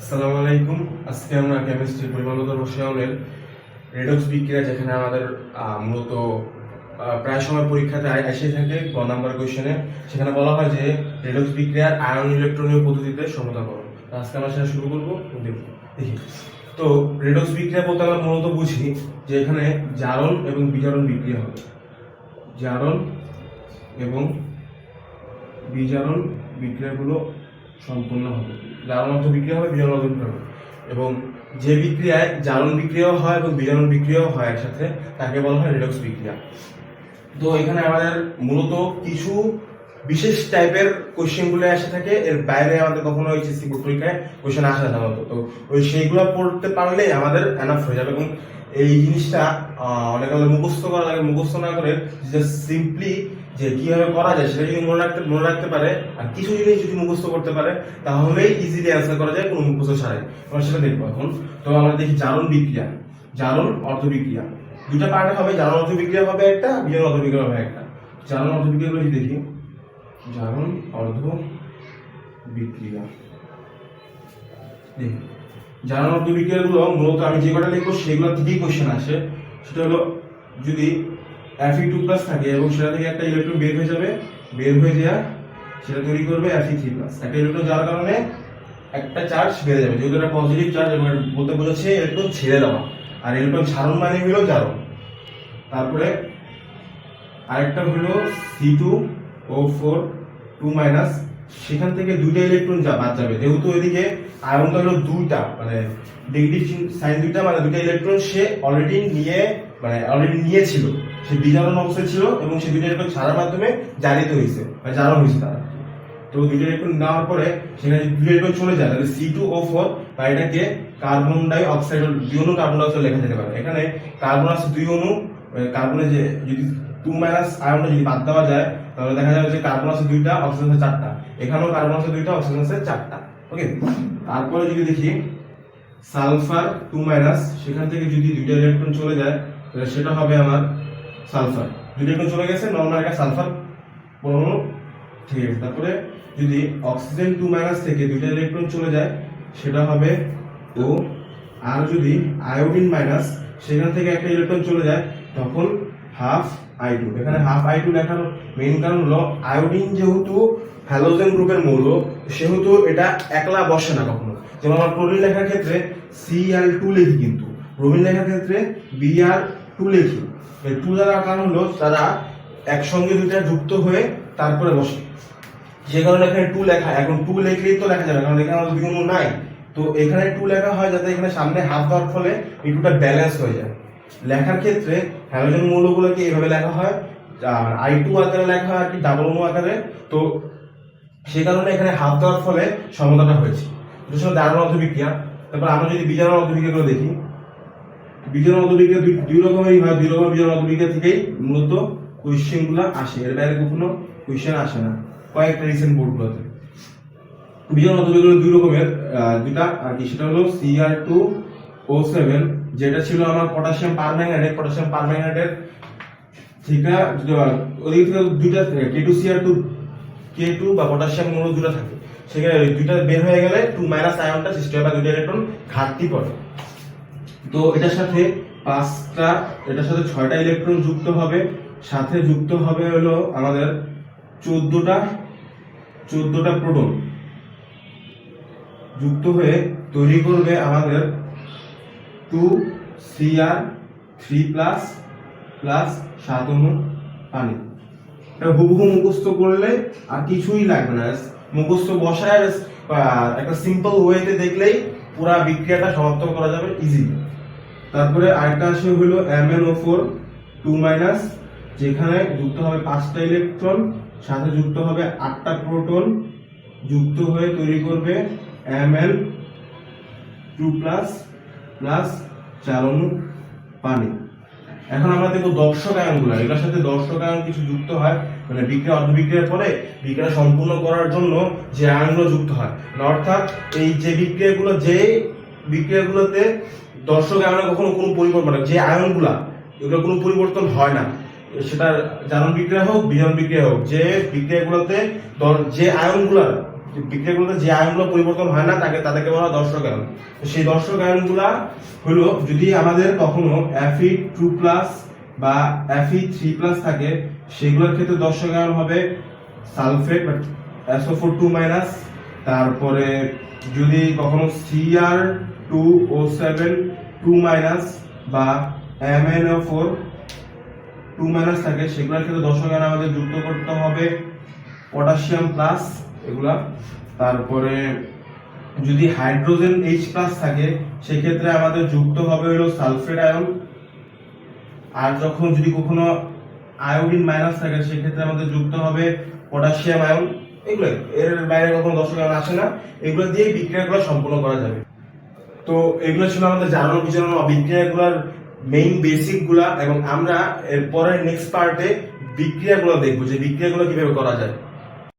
আসসালামু আলাইকুম। আজকে আমরা কেমিস্ট্রি পরিমাণগত রসায়নের রেডক্স বিক্রিয়া যেখানে আমাদের মূলত প্রায় সময় পরীক্ষাতে এসে থাকে গ নাম্বার কোয়েশনে সেখানে বলা হয় যে রেডক্স বিক্রিয়ার আয়ন ইলেকট্রনীয় পদ্ধতিতে সমতাকরণ তো আজকে আমরা সেটা শুরু করব। দেখি। তো রেডক্স বিক্রিয়া বলতে আমরা মূলত বুঝি যে এখানে জারণ এবং বিজারণ বিক্রিয়া হবে। জারণ এবং বিজারণ বিক্রিয়াগুলো সম্পূর্ণ হবে। জারণ অর্থ বিক্রিয়া হবে বিজারণ অর্থ হবে। এবং যে বিক্রিয়ায় জারণ বিক্রিয়াও হয় এবং বিজারণ বিক্রিয়াও হয় একসাথে, তাকে বলা হয় রেডক্স বিক্রিয়া। তো এখানে আমাদের মূলত কিছু বিশেষ টাইপের কোশ্চেনগুলো এসে থাকে। এর বাইরে আমাদের কখনো এইচএসসি বোর্ড পরীক্ষায় কোশ্চেন আসে না সাধারণত। তো ওই সেইগুলো পড়তে পারলেই আমাদের এনাফ হয়ে যাবে। এবং এই জিনিসটা অনেক মুখস্থ করা লাগে। মুখস্থ না করে জাস্ট সিম্পলি যে কীভাবে করা যায় সেটা যদি মনে রাখতে মনে রাখতে পারে, আর কিছু জিনিস যদি মুখস্থ করতে পারে, তাহলেই ইজিলি অ্যান্সার করা যায়, কোনো মুখস্থ ছাড়াই। আমরা সেটা দেখব এখন। তো আমরা দেখি জারণ বিক্রিয়া। জারণ অর্ধ বিক্রিয়া। দুটা পার্টে হবে, জারণ অর্ধ বিক্রিয়া হবে একটা, বিজারণ অর্ধ বিক্রিয়া হবে একটা। জারণ অর্ধ বিক্রিয়াগুলো যদি দেখি, জারণ অর্ধ বিক্রিয়া। দেখি। জারণ অর্ধ বিক্রিয়াগুলো মূলত আমি যে কটা লিখব, সেগুলো থেকেই কোশ্চেন আসে। সেটা হলো, যদি এফি টু প্লাস থাকে এবং সেটা থেকে একটা ইলেকট্রন বের হয়ে যাবে, বের হয়ে যাওয়া সেটা তৈরি করবে অ্যাসি থ্রি প্লাস একটা ইলেকট্রন যাওয়ার কারণে একটা চার্জ বেড়ে যাবে, যেহেতু এটা পজিটিভ চার্জ এবং বলতে বোঝাচ্ছে ইলেকট্রন ছেড়ে দেওয়া। আর ইলেকট্রন ছাড়ন মানে হলো জারণ। তারপরে আরেকটা হলো C two O four two minus সেখান থেকে দুইটা ইলেকট্রন বাদ যাবে। যেহেতু এদিকে আয়নটা হলো দুইটা মানে নেগেটিভ সাইন দুইটা মানে দুইটা ইলেকট্রন সে অলরেডি নিয়ে মানে অলরেডি নিয়েছিল। সে বিজারণ অবস্থায় ছিল এবং সে দুইটা ইলেকট্রন ছাড়ার মাধ্যমে জারিত হয়েছে মানে জারণ হয়েছে তারা। তো দুইটা ইলেকট্রন নেওয়ার পরে সেখানে দুইটা ইলেকট্রন চলে যায়, তাহলে সি টু ও ফোর বা এটাকে কার্বন ডাই অক্সাইড অণু কার্বন ডাই অক্সাইড লেখা যেতে পারে। এখানে কার্বন আছে দুই অণু কার্বনে যে যদি টু মাইনাস আয়নটা যদি বাদ দেওয়া যায়, তাহলে দেখা যাবে যে কার্বন আছে দুইটা অক্সিজেন আছে চারটা। এখানেও কার্বন আছে দুইটা অক্সিজেন আছে চারটা ওকে তারপরে যদি দেখি সালফার টু মাইনাস সেখান থেকে যদি দুইটা ইলেকট্রন চলে যায়, তাহলে সেটা হবে আমার সালফার দুইটা ইলেকট্রন চলে গেছে নর্মাল একটা সালফার পরমাণু ঠিক আছে। তারপরে যদি অক্সিজেন টু মাইনাস থেকে দুইটা ইলেকট্রন চলে যায়, সেটা হবে ও। আর যদি আয়োডিন মাইনাস সেখান থেকে একটা ইলেকট্রন চলে যায়, তখন হাফ আই টু এখানে হাফ আই টু লেখার মেইন কারণ হলো আয়োডিন যেহেতু হ্যালোজেন গ্রুপের মৌল, সেহেতু এটা একলা বসে না কখনো। যেমন আমরা ক্লোরিন লেখার ক্ষেত্রে সি আর টু লিখি কিন্তু। ব্রোমিন লেখার ক্ষেত্রে বি আর টু লিখি। এই টু লেখার কারণ হলো তারা একসঙ্গে দুইটা যুক্ত হয়ে তারপরে বসে। যে কারণে এখানে টু লেখা, এখন টু লিখলেই তো লেখা যাবে, কারণ এখানে আমাদের দ্বিগুণ নাই। তো এখানে টু লেখা হয় যাতে এখানে সামনে হাফ দেওয়ার ফলে এই টুটা ব্যালেন্স হয়ে যায়। লেখার ক্ষেত্রে হ্যালোজেন মৌলগুলোকে এইভাবে লেখা হয়, আর আই টু আকারে লেখা হয় আর কি ডাবল ও আকারে। তো সে কারণে এখানে হাফ দেওয়ার ফলে সমতাটা হয়েছে। এটা ছিল দারুণ অর্ধবিক্রিয়া। তারপর আমরা যদি বিজারণ অর্ধবিক্রিয়াগুলো দেখি, বিজারণ অর্ধবিক্রিয়া দুই রকমেরই হয়। দুই রকমের বিজারণ অর্ধবিক্রিয়া থেকেই মূলত কোয়েশ্চেনগুলো আসে। এর বাইরে কখনো কোয়েশ্চেন আসে না। কয়েকটা রিসেন্ট বোর্ডগুলোতে বিজারণ অর্ধবিক্রিয়া দুই রকমের দুটা আর কি, সেটা হলো সিআর টু ও সেভেন যেটা ছিল আমার পটাশিয়াম পারম্যাঙ্গানেট পটাশিয়াম পারম্যাঙ্গানেটের ঠিক ওদিক থেকে দুইটা K two CR two K two বা পটাশিয়াম মূল দুটো থাকে। সেখানে ওই দুইটা বের হয়ে গেলে টু মাইনাস আয়নটা হয় বা দুইটা ইলেকট্রন ঘাটতি পড়ে। তো এটার সাথে পাঁচটা, এটার সাথে ছয়টা ইলেকট্রন যুক্ত হবে। সাথে যুক্ত হবে হলো আমাদের চোদ্দটা চোদ্দটা প্রোটন যুক্ত হয়ে তৈরি করবে আমাদের two CR three plus plus সাত অণু পানি। এটা হুবহু মুখস্থ করলে আর কিছুই লাগবে না। মুখস্থ বসায় একটা সিম্পল ওয়েতে দেখলেই পুরা বিক্রিয়াটা সমাপ্ত করা যাবে ইজিলি তারপরে আরেকটা আসে হলো M N O four two minus যেখানে যুক্ত হবে পাঁচটা ইলেকট্রন সাথে যুক্ত হবে আটটা প্রোটন যুক্ত হয়ে তৈরি করবে M L two plus plus চার অণু পানি। এখন আমরা দেখব দর্শক আয়নগুলো, এগুলোর সাথে দর্শক আয়ন কিছু যুক্ত হয় মানে বিক্রিয়া, অর্ধবিক্রিয়ার পরে বিক্রিয়া সম্পূর্ণ করার জন্য যে আয়নগুলো যুক্ত হয়। মানে অর্থাৎ এই যে বিক্রিয়াগুলো, যে বিক্রিয়াগুলোতে দর্শক আয়নে কখনো কোনো পরিবর্তন মানে যে আয়নগুলা এগুলো কোনো পরিবর্তন হয় না। সেটা জারণ বিক্রিয়া হোক বিজারণ বিক্রিয়া হোক, যে বিক্রিয়াগুলোতে যে আয়নগুলা যে বিক্রিয়াগুলোতে যে আয়নগুলো পরিবর্তন হয় না, তাকে তাদেরকে বলা হয় দর্শক আয়ন সেই দর্শক আয়নগুলা হলো, যদি আমাদের কখনো Fe টু প্লাস বা Fe থ্রি প্লাস থাকে, সেগুলোর ক্ষেত্রে দর্শক আয়ন হবে সালফেট SO4 টু মাইনাস তারপরে যদি কখনো Cr two O seven two minus বা MnO4 টু মাইনাস থাকে, সেগুলোর ক্ষেত্রে দর্শক আয়ন আমাদের যুক্ত করতে হবে। পটাশিয়াম প্লাস এগুলা। তারপরে যদি হাইড্রোজেন এইচ প্লাস থাকে, সেক্ষেত্রে আমাদের যুক্ত হবে হলো সালফেট আয়ন। আর যখন যদি কখনো আয়োডিন মাইনাস থাকে, সেক্ষেত্রে আমাদের যুক্ত হবে পটাশিয়াম আয়ন। এগুলো এর বাইরে কখনো দর্শক আয়ন আসে না। এগুলো দিয়ে বিক্রিয়াগুলো সম্পূর্ণ করা যাবে। তো এগুলো ছিল আমাদের জানানো কিছু বিক্রিয়াগুলোর মেইন বেসিকগুলা। এবং আমরা এর পরের নেক্সট পার্টে বিক্রিয়াগুলো দেখব যে বিক্রিয়াগুলো কীভাবে করা যায়।